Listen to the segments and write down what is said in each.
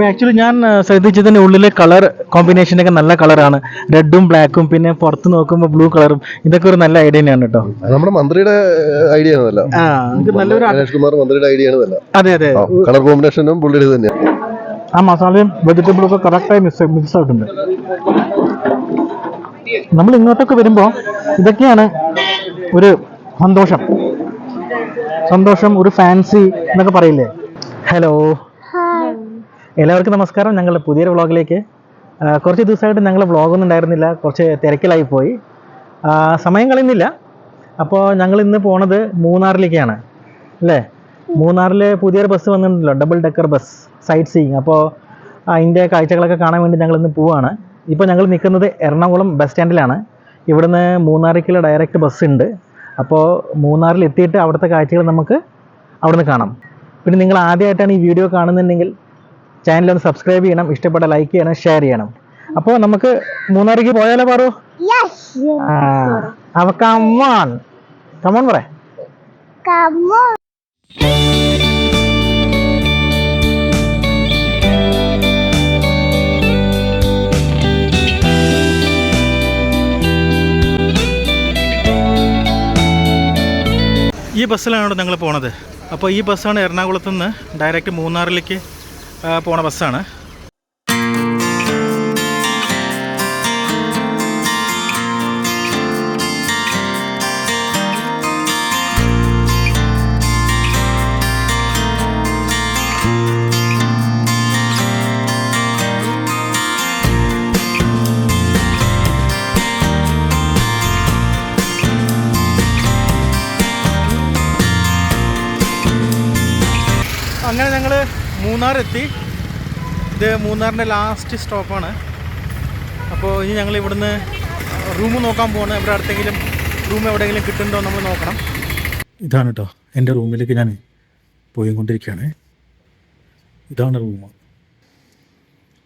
അപ്പോൾ ആക്ച്വലി ഞാൻ ശ്രദ്ധിച്ചതിന്റെ ഉള്ളിലെ കളർ കോമ്പിനേഷനൊക്കെ നല്ല കളറാണ് റെഡും ബ്ലാക്കും പിന്നെ പുറത്ത് നോക്കുമ്പോൾ ബ്ലൂ കളറും ഇതൊക്കെ ഒരു നല്ല ഐഡിയ തന്നെയാണ് കേട്ടോ. നമ്മുടെ മന്ത്രിയുടെ ഐഡിയ ആണല്ല നല്ലൊരു ഗണേഷ് കുമാർ മന്ത്രിയുടെ ഐഡിയ ആണല്ല അതെ അതെ. കളർ കോമ്പിനേഷനും പുള്ളിയുടെ തന്നെയാണ്. ആ മസാലയും വെജിറ്റബിളും ഒക്കെ കറക്റ്റായി മിക്സ് മിക്സ് ആയിട്ടുണ്ട് നമ്മൾ ഇങ്ങോട്ടൊക്കെ വരുമ്പോൾ ഇതൊക്കെയാണ് ഒരു സന്തോഷം. സന്തോഷം ഒരു ഫാൻസി എന്നൊക്കെ പറയില്ലേ? ഹലോ എല്ലാവർക്കും നമസ്കാരം. ഞങ്ങളുടെ പുതിയൊരു വ്ളോഗിലേക്ക് കുറച്ച് ദിവസമായിട്ട് ഞങ്ങൾ വ്ളോഗൊന്നും ഉണ്ടായിരുന്നില്ല കുറച്ച് തിരക്കിലായി പോയി. സമയം കളയുന്നില്ല. അപ്പോൾ ഞങ്ങൾ ഇന്ന് പോണത് മൂന്നാറിലേക്കാണ്. അല്ലേ? മൂന്നാറിൽ പുതിയൊരു ബസ് വന്നിട്ടുണ്ടല്ലോ. Double decker bus sightseeing അപ്പോൾ അതിന്റെ കാഴ്ചകളൊക്കെ കാണാൻ വേണ്ടി ഞങ്ങൾ ഇന്ന് പോവുകയാണ് ഇപ്പോൾ ഞങ്ങൾ നിൽക്കുന്നത് എറണാകുളം ബസ് സ്റ്റാൻഡിലാണ് ഇവിടുന്ന് മൂന്നാറിലേക്കുള്ള ഡയറക്റ്റ് ബസ് ഉണ്ട്. അപ്പോൾ മൂന്നാറിൽ എത്തിയിട്ട് അവിടുത്തെ കാഴ്ചകൾ നമുക്ക് അവിടുന്ന് കാണാം. പിന്നെ നിങ്ങൾ ആദ്യമായിട്ടാണ് ഈ വീഡിയോ കാണുന്നുണ്ടെങ്കിൽ ചാനൽ ഒന്ന് സബ്സ്ക്രൈബ് ചെയ്യണം ഇഷ്ടപ്പെട്ട ലൈക്ക് ചെയ്യണം ഷെയർ ചെയ്യണം. അപ്പോൾ നമുക്ക് മൂന്നാറിക്ക് പോയാലോ പാറു? കമ്മോൺ കമ്മോൺ പറ. ഈ ബസ്സിലാണ് ഞങ്ങൾ പോണത്. അപ്പോൾ ഈ ബസ്സാണ് എറണാകുളത്ത് നിന്ന് ഡയറക്റ്റ് മൂന്നാറിലേക്ക് പോണ ബസ്സാണ്. മൂന്നാർ എത്തി ഇത് മൂന്നാറിന്റെ ലാസ്റ്റ് സ്റ്റോപ്പാണ് അപ്പോൾ ഇനി ഞങ്ങൾ ഇവിടുന്ന് റൂം നോക്കാൻ പോകണം ഇവിടെ അടുത്തെങ്കിലും റൂം എവിടെയെങ്കിലും കിട്ടുന്നുണ്ടോ നമ്മൾ നോക്കണം. ഇതാണ് കേട്ടോ എന്റെ റൂമിലേക്ക് ഞാൻ പോയി പോയിക്കൊണ്ടിരിക്കുകയാണ്. ഇതാണ് റൂം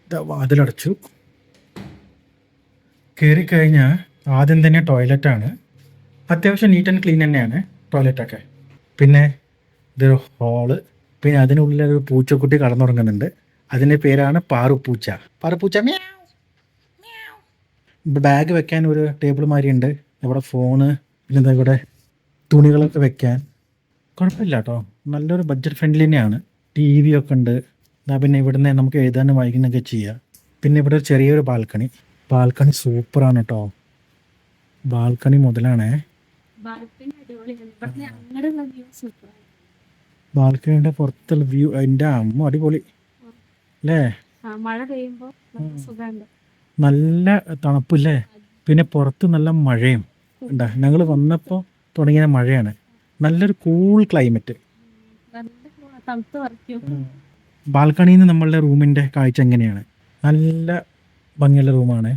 ഇതാ വാതിലടച്ചു കയറി കഴിഞ്ഞാൽ ആദ്യം തന്നെ ടോയ്ലറ്റാണ് അത്യാവശ്യം നീറ്റ് ആൻഡ് ക്ലീൻ തന്നെയാണ് ടോയ്ലറ്റൊക്കെ പിന്നെ ഇതൊരു ഹോൾ പിന്നെ അതിനുള്ളിൽ ഒരു പൂച്ചക്കുട്ടി കടന്നുറങ്ങുന്നുണ്ട്. അതിന്റെ പേരാണ് പാറുപ്പൂച്ച പാറുപ്പൂച്ച. ബാഗ് വെക്കാൻ ഒരു ടേബിൾ മാതിരി ഉണ്ട്. ഇവിടെ ഫോണ് പിന്നെ എന്താ ഇവിടെ തുണികളൊക്കെ വെക്കാൻ. കുഴപ്പമില്ല കേട്ടോ നല്ലൊരു ബഡ്ജറ്റ് ഫ്രണ്ട്ലി തന്നെയാണ്. ടി വി ഒക്കെ ഉണ്ട്. എന്നാൽ പിന്നെ ഇവിടുന്ന് നമുക്ക് എഴുതാനും വായിക്കുന്നൊക്കെ ചെയ്യാം. പിന്നെ ഇവിടെ ഒരു ചെറിയൊരു ബാൽക്കണി. ബാൽക്കണി സൂപ്പറാണ് കേട്ടോ ബാൽക്കണി മുതലാണേ. ബാൽക്കണി അടിപൊളിയാണ് ഇവിടുന്ന് അങ്ങോട്ടുള്ള വ്യൂ സൂപ്പറാണ് ബാൽക്കണിയുടെ പുറത്തുള്ള വ്യൂ എന്റെ അമ്മ അടിപൊളി. അല്ലേ? മഴ പെയ്യുമ്പോൾ നല്ല തണുപ്പില്ലേ? പിന്നെ പുറത്ത് നല്ല മഴയും. ഉണ്ടാ? ഞങ്ങൾ വന്നപ്പോൾ തുടങ്ങിയ മഴയാണ്. നല്ലൊരു കൂൾ ക്ലൈമറ്റ് നല്ല തണുത്ത് പറിക്കും ബാൽക്കണിയിൽ നിന്ന് നമ്മളുടെ റൂമിന്റെ കാഴ്ച എങ്ങനെയാണ്? നല്ല ഭംഗിയുള്ള റൂമാണ്.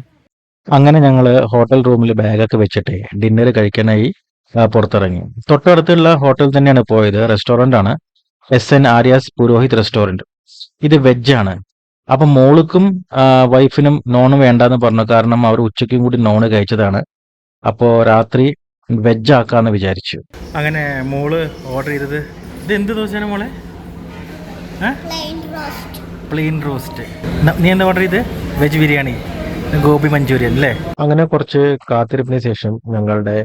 അങ്ങനെ ഞങ്ങൾ ഹോട്ടൽ റൂമിൽ ബാഗൊക്കെ വെച്ചിട്ട് ഡിന്നർ കഴിക്കാനായി പുറത്തിറങ്ങി. തൊട്ടടുത്തുള്ള ഹോട്ടൽ തന്നെയാണ് പോയത്. റെസ്റ്റോറന്റ് ആണ് S N Aryas Purohit restaurant ഇത് വെജാണ് അപ്പൊ മോൾക്കും വൈഫിനും നോൺ വേണ്ടെന്ന് പറഞ്ഞു. കാരണം അവർ ഉച്ചയ്ക്കും കൂടി നോൺ കഴിച്ചതാണ്. അപ്പോൾ രാത്രി വെജ് ആക്കാന്ന് വിചാരിച്ചു. അങ്ങനെ മോൾ ഓർഡർ ചെയ്തത് ഇത് എന്ത് ദോശയാണ് മോളെ? പ്ലെയിൻ റോസ്റ്റ് നീ എന്താ ഓർഡർ ചെയ്ത് വെജ് ബിരിയാണി. ഗോപി മഞ്ചൂരിയൻ അല്ലേ? അങ്ങനെ കുറച്ച് കാത്തിരിപ്പിന് ശേഷം ഞങ്ങളുടെ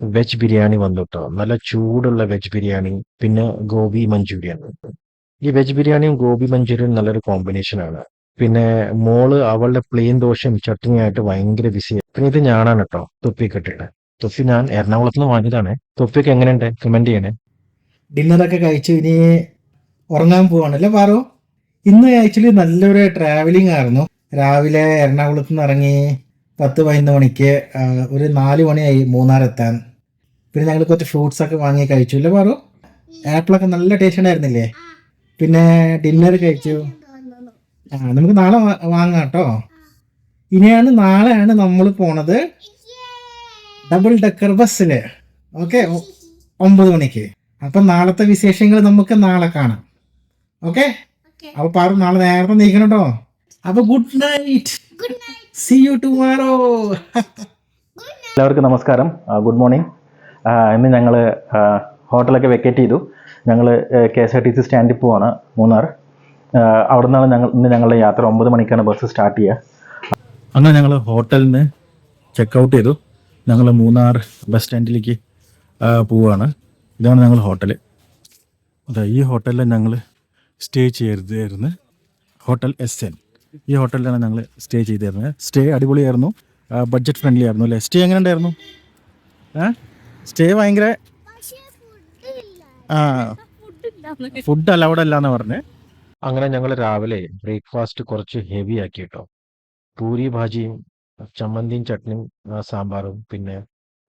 വെജ് ബിരിയാണി വന്നു കേട്ടോ നല്ല ചൂടുള്ള വെജ് ബിരിയാണി പിന്നെ ഗോബി മഞ്ചൂരിയൻ. ഈ വെജ് ബിരിയാണിയും ഗോബി മഞ്ചൂരിയൻ നല്ലൊരു കോമ്പിനേഷൻ ആണ്. പിന്നെ മോൾ അവളുടെ പ്ലെയിൻ ദോശയും ചട്ടിനിയായിട്ട് ഭയങ്കര ബിസിയാണ് പിന്നെ ഇത് ഞാനാണ് കേട്ടോ തൊപ്പി കെട്ടിട്ട് തൊപ്പി ഞാൻ എറണാകുളത്ത് നിന്ന് വാങ്ങിയതാണ്. തൊപ്പിയൊക്കെ എങ്ങനെയുണ്ട്? കമന്റ് ചെയ്യണേ. ഡിന്നറൊക്കെ കഴിച്ചു ഇനി ഉറങ്ങാൻ പോവാണല്ലേ പാറു? ഇന്ന് ആക്ച്വലി നല്ലൊരു ട്രാവലിംഗ് ആയിരുന്നു. രാവിലെ എറണാകുളത്ത് നിന്ന് ഇറങ്ങി പത്ത് പതിനൊന്ന് മണിക്ക് ഒരു നാല് മണിയായി മൂന്നാർ എത്താൻ. പിന്നെ ഞങ്ങൾ കുറച്ച് ഫ്രൂട്ട്സ് ഒക്കെ വാങ്ങി കഴിച്ചു. അല്ലേ പാറു ആപ്പിളൊക്കെ നല്ല ടേസ്റ്റ് ഉണ്ടായിരുന്നില്ലേ? പിന്നെ ഡിന്നർ കഴിച്ചു. ആ നമുക്ക് നാളെ വാങ്ങാം കേട്ടോ. ഇനിയാണ് നാളെയാണ് നമ്മൾ പോണത് ഡബിൾ ഡെക്കർ ബസ്സിൽ ഓക്കെ ഒമ്പത് മണിക്ക്. അപ്പം നാളത്തെ വിശേഷങ്ങൾ നമുക്ക് നാളെ കാണാം. ഓക്കെ അപ്പൊ പാറു നാളെ നേരത്തെ നീക്കണം കേട്ടോ അപ്പൊ good night see you tomorrow എല്ലാവർക്കും നമസ്കാരം. ഗുഡ് മോർണിംഗ് ഇന്ന് ഞങ്ങൾ ഹോട്ടലൊക്കെ വെക്കേറ്റ് ചെയ്തു. ഞങ്ങൾ K S R T C സ്റ്റാൻഡിൽ പോവാണ് മൂന്നാർ. അവിടെ നിന്നാണ് ഞങ്ങൾ ഇന്ന് ഞങ്ങളുടെ യാത്ര ഒമ്പത് മണിക്കാണ് ബസ് സ്റ്റാർട്ട് ചെയ്യുക അങ്ങനെ ഞങ്ങൾ ഹോട്ടലിൽ നിന്ന് ചെക്കൗട്ട് ചെയ്തു. ഞങ്ങൾ മൂന്നാർ ബസ് സ്റ്റാൻഡിലേക്ക് പോവുകയാണ് ഇതാണ് ഞങ്ങൾ ഹോട്ടൽ അതെ ഈ ഹോട്ടലിൽ ഞങ്ങൾ സ്റ്റേ ചെയ്തായിരുന്നു ഹോട്ടൽ എസ് എൻ. ഈ ഹോട്ടലിലാണ് ഞങ്ങൾ സ്റ്റേ ചെയ്തിരുന്നത്. സ്റ്റേ അടിപൊളിയായിരുന്നു. ബഡ്ജറ്റ് ഫ്രണ്ട്ലി ആയിരുന്നു അല്ലേ? സ്റ്റേ എങ്ങനെ ഉണ്ടായിരുന്നു? ഏ? സ്റ്റേ ഭയങ്കര ആ. ഫുഡ് അലൗഡ് അല്ല എന്ന് പറഞ്ഞ്. അങ്ങനെ ഞങ്ങൾ രാവിലെ ബ്രേക്ക്ഫാസ്റ്റ് കുറച്ച് ഹെവി ആക്കി കേട്ടോ പൂരി ഭാജിയും ചമ്മന്തിയും ചട്നിയും സാമ്പാറും പിന്നെ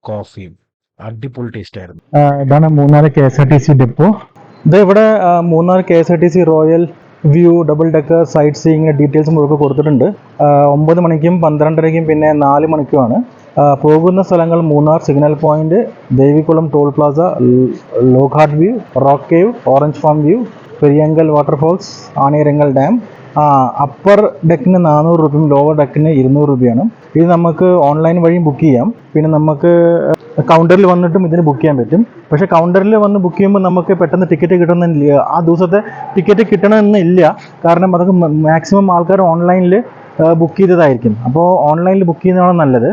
കോഫിയും. അടിപൊളി ടേസ്റ്റ് ആയിരുന്നു. ഇതാണ് Munnar K S R T C depot ഇത് ഇവിടെ Munnar K S R T C royal view double decker sightseeing details മുഴുവൻ കൊടുത്തിട്ടുണ്ട്. ഒമ്പത് മണിക്കും പന്ത്രണ്ടരയ്ക്കും പിന്നെ നാല് മണിക്കുമാണ്. പോകുന്ന സ്ഥലങ്ങൾ Munnar signal point Devikulam toll plaza Lockhart view rock cave orange farm view Periyankal waterfalls Anayirankal dam. Upper ഡെക്കിന് നാനൂറ് രൂപയും ലോവർ ഡെക്കിന് ഇരുന്നൂറ് രൂപയാണ്. ഇത് നമുക്ക് ഓൺലൈൻ വഴിയും ബുക്ക് ചെയ്യാം. പിന്നെ നമുക്ക് കൗണ്ടറിൽ വന്നിട്ടും ഇതിന് ബുക്ക് ചെയ്യാൻ പറ്റും. പക്ഷെ കൗണ്ടറിൽ വന്ന് ബുക്ക് ചെയ്യുമ്പോൾ നമുക്ക് പെട്ടെന്ന് ടിക്കറ്റ് കിട്ടണമെന്നില്ല ആ ദിവസത്തെ ടിക്കറ്റ് കിട്ടണമെന്നില്ല കാരണം അതൊക്കെ മാക്സിമം ആൾക്കാർ ഓൺലൈനിൽ ബുക്ക് ചെയ്തതായിരിക്കും. അപ്പോൾ ഓൺലൈനിൽ ബുക്ക് ചെയ്യുന്നതാണ് നല്ലത്.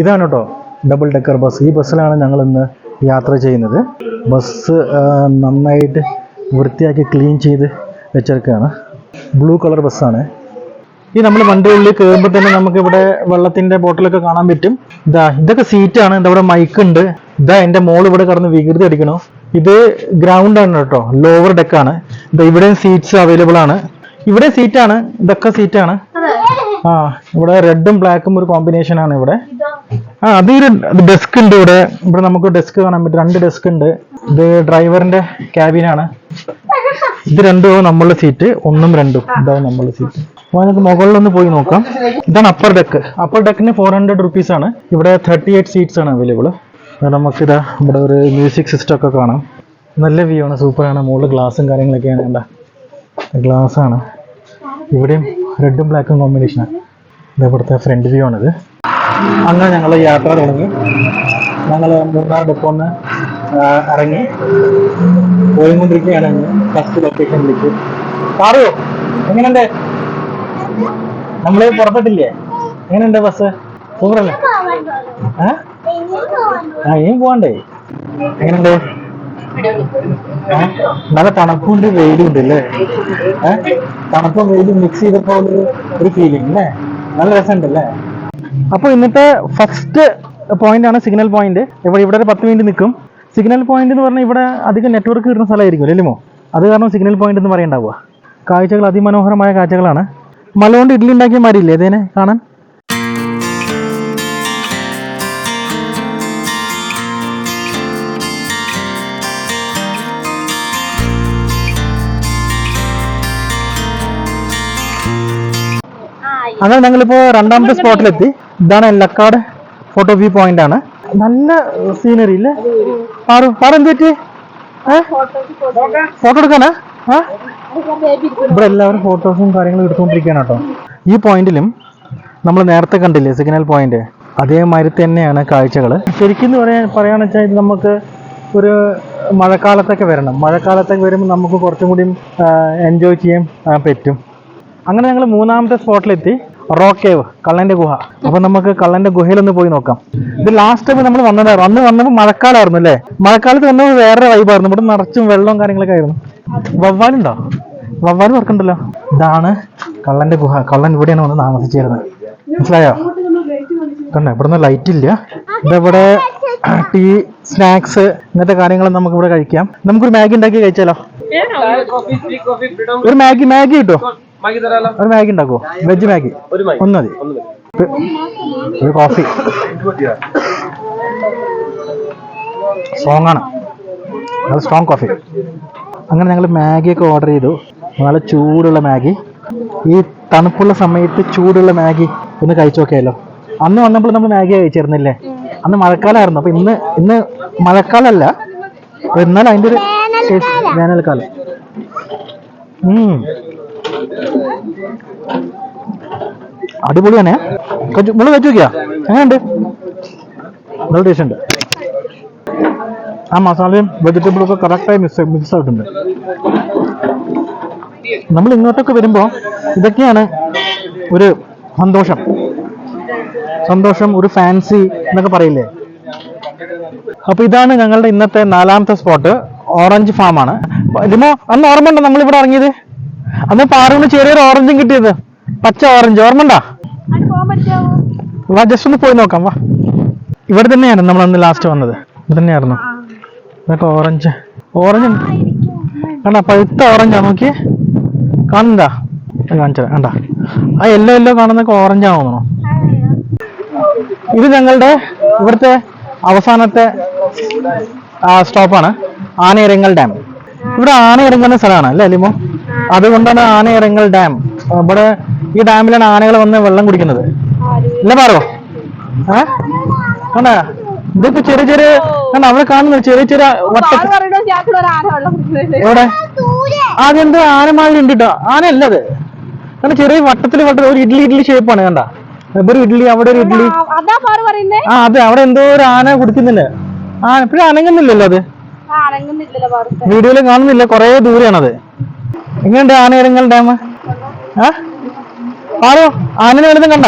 ഇതാണ് കേട്ടോ ഡബിൾ ഡെക്കർ ബസ് ഈ ബസ്സിലാണ് ഞങ്ങൾ ഇന്ന് യാത്ര ചെയ്യുന്നത്. ബസ് നന്നായിട്ട് വൃത്തിയാക്കി ക്ലീൻ ചെയ്ത് വെച്ചേക്കാണ് ബ്ലൂ കളർ ബസ്സാണ് ഈ നമ്മൾ വണ്ടിയുള്ളിൽ കയറുമ്പോൾ തന്നെ നമുക്ക് ഇവിടെ വെള്ളത്തിന്റെ ബോട്ടിലൊക്കെ കാണാൻ പറ്റും. ഇതാ ഇതൊക്കെ സീറ്റാണ് ഇതാ ഇവിടെ മൈക്ക് ഉണ്ട്. ഇതാ എന്റെ മോൾ ഇവിടെ കടന്ന് വികൃതി അടിക്കണോ. ഇത് ഗ്രൗണ്ട് ആണ് കേട്ടോ. ലോവർ ഡെക്കാണ് ഇതാ ഇവിടെയും സീറ്റ്സ് അവൈലബിൾ ആണ്. ഇവിടെ സീറ്റാണ് ഇതൊക്കെ സീറ്റാണ് ആ ഇവിടെ റെഡും ബ്ലാക്കും ഒരു കോമ്പിനേഷൻ ആണ് ഇവിടെ. ആ അത് ഡെസ്ക് ഉണ്ട് ഇവിടെ. ഇവിടെ നമുക്ക് ഡെസ്ക് കാണാൻ പറ്റും. രണ്ട് ഡെസ്ക് ഉണ്ട്. ഇത് ഡ്രൈവറിന്റെ ക്യാബിനാണ് ഇത് രണ്ടും നമ്മളുടെ സീറ്റ് ഒന്നും രണ്ടും. ഇതാവും നമ്മളുടെ സീറ്റ് അപ്പോൾ നമുക്ക് മുകളിലൊന്ന് പോയി നോക്കാം. ഇതാണ് അപ്പർ ഡെക്ക് അപ്പർ ഡെക്കിന് ഫോർ ഹൺഡ്രഡ് റുപ്പീസ് ആണ്. ഇവിടെ തേർട്ടി എയ്റ്റ് സീറ്റ്സ് ആണ് അവൈലബിൾ നമുക്കിതാ ഇവിടെ ഒരു മ്യൂസിക് സിസ്റ്റം ഒക്കെ കാണാം. നല്ല വ്യൂ ആണ്. സൂപ്പറാണ് മുകളിൽ ഗ്ലാസും കാര്യങ്ങളൊക്കെയാണ് വേണ്ട ഗ്ലാസ് ആണ്. ഇവിടെയും റെഡും ബ്ലാക്കും കോമ്പിനേഷനാണ് ഇത് ഇവിടുത്തെ ഫ്രണ്ട് വ്യൂ ആണിത്. അങ്ങനെ ഞങ്ങൾ യാത്ര തുടങ്ങി. ഞങ്ങൾ മൂന്നാർ ഡെപ്പോന്ന് ഇറങ്ങി. പോയിക്കൊണ്ടിരിക്കുകയാണ് ഫസ്റ്റ് ലൊക്കേഷനിലേക്ക് പാറു എങ്ങനെയുണ്ട്? നമ്മൾ പുറപ്പെട്ടില്ലേ? എങ്ങനെയുണ്ട് ബസ്? സൂപ്പറല്ലേ? ആ ഇനിയും പോകണ്ടേ എങ്ങനെയുണ്ട്? നല്ല തണുപ്പുണ്ട് വെയിലും ഉണ്ട് അല്ലേ തണുപ്പും വെയിലും മിക്സ് ചെയ്തപ്പോൾ ഒരു ഫീലിംഗ് അല്ലേ? നല്ല രസമുണ്ട് അല്ലേ അപ്പൊ ഇന്നത്തെ ഫസ്റ്റ് പോയിന്റ് ആണ് സിഗ്നൽ പോയിന്റ് ഇവിടെ ഇവിടെ ഒരു പത്ത് മിനിറ്റ് നിൽക്കും. സിഗ്നൽ പോയിന്റ് എന്ന് പറഞ്ഞാൽ ഇവിടെ അധികം നെറ്റ്വർക്ക് കിട്ടുന്ന സ്ഥലമായിരിക്കും അല്ലേ അത് കാരണം സിഗ്നൽ പോയിന്റ് എന്ന് പറയണ്ടാവുക. കാഴ്ചകൾ അതിമനോഹരമായ കാഴ്ചകളാണ്. മലകൊണ്ട് ഇഡ്ഡലി ഉണ്ടാക്കിയ മാരില്ലേ ഇതേനെ കാണാൻ? അങ്ങനെ ഞങ്ങളിപ്പോ രണ്ടാമത്തെ സ്പോട്ടിലെത്തി ഇതാണ് എല്ലക്കാട് ഫോട്ടോ വ്യൂ പോയിന്റ് ആണ്. നല്ല സീനറി ഇല്ലേ? പാറു പാറു എന്ത് പറ്റി? ഫോട്ടോ എടുക്കാനാ? ഇവിടെ എല്ലാവരും ഫോട്ടോസും കാര്യങ്ങളും എടുത്തുകൊണ്ടിരിക്കുകയാണ് കേട്ടോ. ഈ പോയിന്റിലും നമ്മൾ നേരത്തെ കണ്ടില്ലേ സിഗ്നൽ പോയിന്റ് അതേമാതിരി തന്നെയാണ് കാഴ്ചകൾ ശരിക്കും പറയാൻ പറയാന്ന് വെച്ചാൽ ഇത് നമുക്ക് ഒരു മഴക്കാലത്തൊക്കെ വരണം. മഴക്കാലത്തൊക്കെ വരുമ്പോൾ നമുക്ക് കുറച്ചും കൂടി എൻജോയ് ചെയ്യാൻ പറ്റും. അങ്ങനെ ഞങ്ങൾ മൂന്നാമത്തെ സ്പോട്ടിലെത്തി റോക്ക് കേവ് കള്ളന്റെ ഗുഹ. അപ്പൊ നമുക്ക് കള്ളന്റെ ഗുഹയിലൊന്ന് പോയി നോക്കാം. ഇത് ലാസ്റ്റ് ടൈം നമ്മൾ വന്നതായിരുന്നു അന്ന് വന്നപ്പോൾ മഴക്കാലമായിരുന്നു അല്ലേ? മഴക്കാലത്ത് വന്നപ്പോൾ വേറെ വൈബായിരുന്നു ഇവിടെ നിറച്ചും വെള്ളവും കാര്യങ്ങളൊക്കെ ആയിരുന്നു. വവ്വാലുണ്ടോ? വവ്വാൽ വർക്കുണ്ടല്ലോ ഇതാണ് കള്ളന്റെ ഗുഹ. കള്ളൻ ഇവിടെയാണ് വന്ന് താമസിച്ചിരുന്നത്. മനസ്സിലായോ? കണ്ടോ? ഇവിടുന്ന് ലൈറ്റ് ഇല്ല. ഇതവിടെ ടീ സ്നാക്സ് ഇങ്ങനത്തെ കാര്യങ്ങൾ നമുക്ക് ഇവിടെ കഴിക്കാം. നമുക്കൊരു മാഗി ഉണ്ടാക്കി കഴിച്ചാലോ? ഒരു മാഗി മാഗി കിട്ടോ? ഒരു മാഗി ഉണ്ടാക്കുമോ വെജ് മാഗി. ഒന്ന് മതി. ഒരു കോഫി സ്ട്രോങ് ആണ്. നല്ല സ്ട്രോങ് കോഫി അങ്ങനെ ഞങ്ങൾ മാഗിയൊക്കെ ഓർഡർ ചെയ്തു. നല്ല ചൂടുള്ള മാഗി. ഈ തണുപ്പുള്ള സമയത്ത് ചൂടുള്ള മാഗി ഒന്ന് കഴിച്ചു നോക്കിയാലോ. അന്ന് വന്നപ്പോൾ നമ്മൾ മാഗി കഴിച്ചിരുന്നില്ലേ? അന്ന് മഴക്കാലമായിരുന്നു അപ്പൊ ഇന്ന് ഇന്ന് മഴക്കാലമല്ല അപ്പൊ എന്നാലും അതിന്റെ ഒരു വേനൽക്കാലം. അടിപൊളിയാണ്. മുളക് വെച്ച് നോക്കിയാ എങ്ങനെയുണ്ട്? നല്ല ടേസ്റ്റ് ഉണ്ട്. ആ മസാലയും വെജിറ്റബിളും ഒക്കെ കറക്റ്റായി മിക്സ് മിക്സ് ആയിട്ടുണ്ട്. നമ്മൾ ഇങ്ങോട്ടൊക്കെ വരുമ്പോൾ ഇതൊക്കെയാണ് ഒരു സന്തോഷം. സന്തോഷം ഒരു ഫാൻസി എന്നൊക്കെ പറയില്ലേ? അപ്പൊ ഇതാണ് ഞങ്ങളുടെ ഇന്നത്തെ നാലാമത്തെ സ്പോട്ട് ഓറഞ്ച് ഫാം ആണ്. ലിമോ അന്ന് ഓർമ്മ ഉണ്ടോ നമ്മൾ ഇവിടെ ഇറങ്ങിയത്? അന്ന് പാറുവിന് ചെറിയൊരു ഓറഞ്ചും കിട്ടിയത്. പച്ച ഓറഞ്ച് ഓർമ്മ ഉണ്ടാ അത് പറ്റാവോ വാ ജസ്റ്റ് ഒന്ന് പോയി നോക്കാം വാ. ഇവിടെ തന്നെയായിരുന്നു നമ്മൾ അന്ന് ലാസ്റ്റ് വന്നത്. ഇവിടെ തന്നെയായിരുന്നു. ഇതൊക്കെ ഓറഞ്ച് ഓറഞ്ച് കണ്ട പഴുത്ത ഓറഞ്ചാ നോക്കി കാണുന്നുണ്ടാ കാണിച്ചത് കണ്ട. ആ എല്ലോ എല്ലോ കാണുന്നൊക്കെ ഓറഞ്ചാ തോന്നണോ ഇത് ഞങ്ങളുടെ ഇവിടുത്തെ അവസാനത്തെ സ്റ്റോപ്പാണ് ആനയിരങ്ങൽ ഡാം ഇവിടെ ആനയിറങ്ങുന്ന സ്ഥലമാണ് അല്ലേ ലിമോ? അതുകൊണ്ടാണ് ആനയിറങ്ങൽ ഡാം. ഇവിടെ ഈ ഡാമിലാണ് ആനകൾ വന്ന് വെള്ളം കുടിക്കുന്നത്. അല്ല പാറോ? ഏ കണ്ടാ? ഇതൊക്കെ ചെറിയ ചെറിയ കണ്ട അവിടെ കാണുന്നു ചെറിയ ചെറിയ വട്ട എവിടെ? അതെന്ത് ആനമാതിരി ഉണ്ട് കേട്ടോ ആന അല്ലത് കാരണം ചെറിയ വട്ടത്തിൽ വട്ട ഒരു ഇഡ്ലി ഇഡ്ലി ഷേപ്പാണ് കണ്ട. ഒരു ഇഡ്ഡലി അവിടെ ഒരു ഇഡ്ലി. അതാ ആ അതെ അവിടെ എന്തോ ഒരു ആന കുടിക്കുന്നില്ല ആന ഇപ്പഴും അനങ്ങുന്നില്ലല്ലോ അത്. വീഡിയോയിൽ കാണുന്നില്ല കൊറേ ദൂരെയാണത്. എങ്ങനെയുണ്ട് ആനയിരങ്ങൽ ഡാം ആ? ആരോ? ആനനെ വലുതും കണ്ട?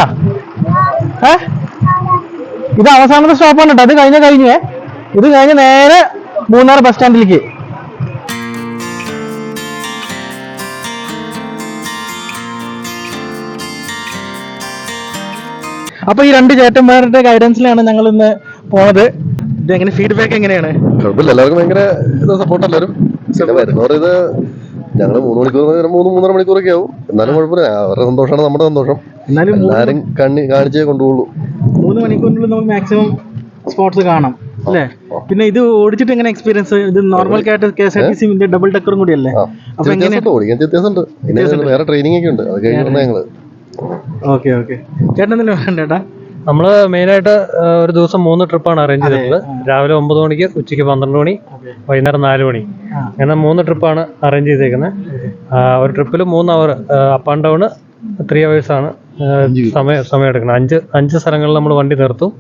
ഏ? ഇത് അവസാനത്തെ സ്റ്റോപ്പാണ് കേട്ടോ. അത് കഴിഞ്ഞ കഴിഞ്ഞേ. ഇത് കഴിഞ്ഞ് നേരെ മൂന്നാർ ബസ് സ്റ്റാൻഡിലേക്ക് അപ്പൊ ഈ രണ്ട് ചേട്ടന്മാരുടെ ഗൈഡൻസിലാണ് ഞങ്ങൾ ഇന്ന് പോണത്. ഇത് എങ്ങനെ? ഫീഡ്ബാക്ക് എങ്ങനെയാണ്? കുഴപ്പമില്ല. എല്ലാവർക്കും ഭയങ്കര സപ്പോർട്ട് എല്ലാവരും ഇത് ഞങ്ങൾ മൂന്ന് മണിക്കൂർ മൂന്ന് മൂന്നര മണിക്കൂറൊക്കെ ആവും. എന്നാലും കുഴപ്പമില്ല. അവരുടെ സന്തോഷമാണ് നമ്മുടെ സന്തോഷം. എന്നാലും മൂന്ന് എല്ലാരും കണ്ണി കാണിച്ചേ കൊണ്ടുപോകുള്ളൂ. മൂന്ന് മണിക്കൂറിനുള്ളിൽ നമുക്ക് മാക്സിമം സ്പോട്സ് കാണാം അല്ലേ? പിന്നെ ഇത് ഓടിച്ചിട്ട് എങ്ങനെ എക്സ്പീരിയൻസ് ഇത് normal K S R T C double ടക്കറും കൂടി അല്ലേ അപ്പൊ വ്യത്യാസമുണ്ട് ഓടിക്കാൻ വ്യത്യാസമുണ്ട്. പിന്നെ വേറെ ട്രെയിനിങ് ഒക്കെ ഉണ്ട്. അത് കഴിഞ്ഞിരുന്ന ഞങ്ങൾ. Okay okay. ചേട്ടൻ എന്തെങ്കിലും വേണ്ടേട്ടാ നമ്മൾ മെയിനായിട്ട് ഒരു ദിവസം മൂന്ന് ട്രിപ്പാണ് അറേഞ്ച് ചെയ്തിട്ടുള്ളത്. രാവിലെ ഒമ്പത് മണിക്ക് ഉച്ചയ്ക്ക് പന്ത്രണ്ട് മണി വൈകുന്നേരം നാല് മണി. അങ്ങനെ മൂന്ന് ട്രിപ്പാണ് അറേഞ്ച് ചെയ്തേക്കുന്നത് ഒരു ട്രിപ്പിൽ മൂന്ന് hour up and down three ആണ് സമയം സമയം എടുക്കുന്നത് അഞ്ച് അഞ്ച് സ്ഥലങ്ങളിൽ നമ്മൾ വണ്ടി നിർത്തും.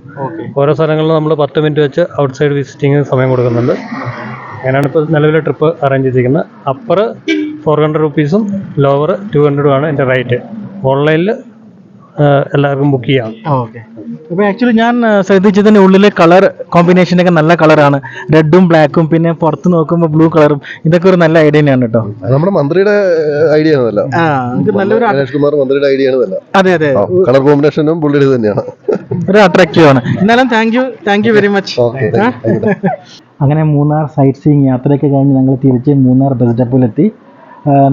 ഓരോ സ്ഥലങ്ങളിലും നമ്മൾ പത്ത് മിനിറ്റ് വെച്ച് ഔട്ട് സൈഡ് വിസിറ്റിംഗ് സമയം കൊടുക്കുന്നുണ്ട്. അങ്ങനെയാണ് ഇപ്പോൾ നിലവിലെ ട്രിപ്പ് അറേഞ്ച് ചെയ്തിരിക്കുന്നത്. അപ്പർ ഫോർ ഹൺഡ്രഡ് റുപ്പീസും ലോവർ ടു ഹൺഡ്രഡും ആണ് എന്റെ റേറ്റ് ഓൺലൈനിൽ എല്ലാവർക്കും ബുക്ക് ചെയ്യാം. ഓക്കെ അപ്പൊ ആക്ച്വലി ഞാൻ ശ്രദ്ധിച്ചതിന് ശ്രദ്ധിച്ചതിന്റെ ഉള്ളിലെ കളർ കോമ്പിനേഷനൊക്കെ നല്ല കളറാണ് റെഡും ബ്ലാക്കും പിന്നെ പുറത്ത് നോക്കുമ്പോൾ ബ്ലൂ കളറും ഇതൊക്കെ ഒരു നല്ല ഐഡിയ തന്നെയാണ് കേട്ടോ. നമ്മുടെ മന്ത്രിയുടെ ഐഡിയ ആണതല്ല ആ നമുക്ക് നല്ലൊരു ഗണേഷ് കുമാർ മന്ത്രിയുടെ ഐഡിയ ആണതല്ല അതെ അതെ. കളർ കോമ്പിനേഷനും പുള്ളിയുടെ തന്നെയാണ്. ഒരു അട്രാക്റ്റീവ് ആണ്. എന്നാലും thank you thank you very much അങ്ങനെ മൂന്നാർ സൈറ്റ് സീയിങ് യാത്രയൊക്കെ കഴിഞ്ഞ് ഞങ്ങൾ തിരിച്ച് മൂന്നാർ ബസ് ഡെപ്പോയിലെത്തി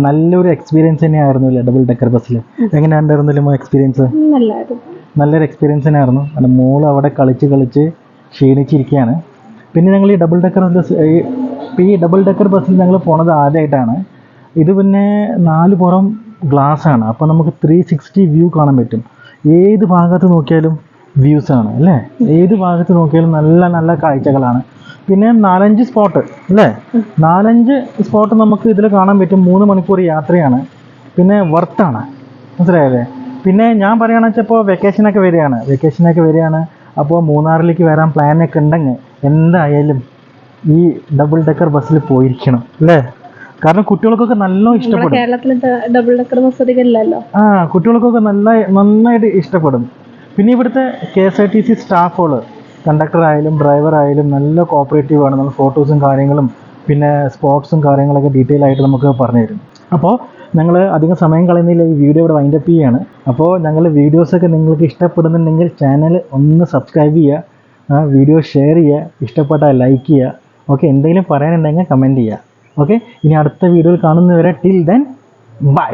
നല്ലൊരു എക്സ്പീരിയൻസ് തന്നെയായിരുന്നു അല്ലേ ഡബിൾ ഡെക്കർ ബസ്സിൽ എങ്ങനെയുണ്ടായിരുന്നല്ലോ എക്സ്പീരിയൻസ് നല്ലൊരു എക്സ്പീരിയൻസ് തന്നെയായിരുന്നു. അത് മോൾ അവിടെ കളിച്ച് കളിച്ച് ക്ഷീണിച്ചിരിക്കുകയാണ്. പിന്നെ ഞങ്ങൾ ഈ ഡബിൾ ഡെക്കർ ബസ് ഈ ഡബിൾ ഡെക്കർ ബസ്സിൽ ഞങ്ങൾ പോണത് ആദ്യമായിട്ടാണ് ഇത് പിന്നെ നാല് പുറം ഗ്ലാസ് ആണ്. അപ്പോൾ നമുക്ക് ത്രീ സിക്സ്റ്റി വ്യൂ കാണാൻ പറ്റും. ഏത് ഭാഗത്ത് നോക്കിയാലും വ്യൂസ് ആണ് അല്ലേ? ഏത് ഭാഗത്ത് നോക്കിയാലും നല്ല നല്ല കാഴ്ചകളാണ്. പിന്നെ നാലഞ്ച് സ്പോട്ട് അല്ലേ? നാലഞ്ച് സ്പോട്ട് നമുക്ക് ഇതിൽ കാണാൻ പറ്റും. മൂന്ന് മണിക്കൂർ യാത്രയാണ്. പിന്നെ വർത്താണ് മനസ്സിലായല്ലേ? പിന്നെ ഞാൻ പറയുകയാണെന്ന് വെച്ചാൽ ഇപ്പോൾ വെക്കേഷനൊക്കെ വരികയാണ്. വെക്കേഷനൊക്കെ വരികയാണ്. അപ്പോൾ മൂന്നാറിലേക്ക് വരാൻ പ്ലാനൊക്കെ ഉണ്ടെങ്കിൽ എന്തായാലും ഈ ഡബിൾ ഡെക്കർ ബസ്സിൽ പോയിരിക്കണം അല്ലേ? കാരണം കുട്ടികൾക്കൊക്കെ നല്ല ഇഷ്ടപ്പെടും. കേരളത്തിൽ ഡബിൾ ഡെക്കർ ബസ് ആ കുട്ടികൾക്കൊക്കെ നല്ല നന്നായിട്ട് ഇഷ്ടപ്പെടും. പിന്നെ ഇവിടുത്തെ K S R T C സ്റ്റാഫുകൾ കണ്ടക്ടർ ആയാലും ഡ്രൈവർ ആയാലും നല്ല കോപ്പറേറ്റീവ് ആണ്. നമ്മൾ ഫോട്ടോസും കാര്യങ്ങളും പിന്നെ സ്പോർട്സും കാര്യങ്ങളൊക്കെ ഡീറ്റെയിൽ ആയിട്ട് നമുക്ക് പറഞ്ഞു തരും. അപ്പോൾ ഞങ്ങൾ അധികം സമയം കളയുന്നില്ല. ഈ വീഡിയോ ഇവിടെ വൈൻഡപ്പ് ചെയ്യാണ്. അപ്പോൾ ഞങ്ങൾ വീഡിയോസൊക്കെ നിങ്ങൾക്ക് ഇഷ്ടപ്പെടുന്നുണ്ടെങ്കിൽ ചാനൽ ഒന്ന് സബ്സ്ക്രൈബ് ചെയ്യുക. വീഡിയോ ഷെയർ ചെയ്യുക. ഇഷ്ടപ്പെട്ടാൽ ലൈക്ക് ചെയ്യുക. ഓക്കെ എന്തെങ്കിലും പറയാനുണ്ടെങ്കിൽ കമന്റ് ചെയ്യുക. ഓക്കെ ഇനി അടുത്ത വീഡിയോയിൽ കാണുന്നവരെ ടിൽ ദെൻ ബൈ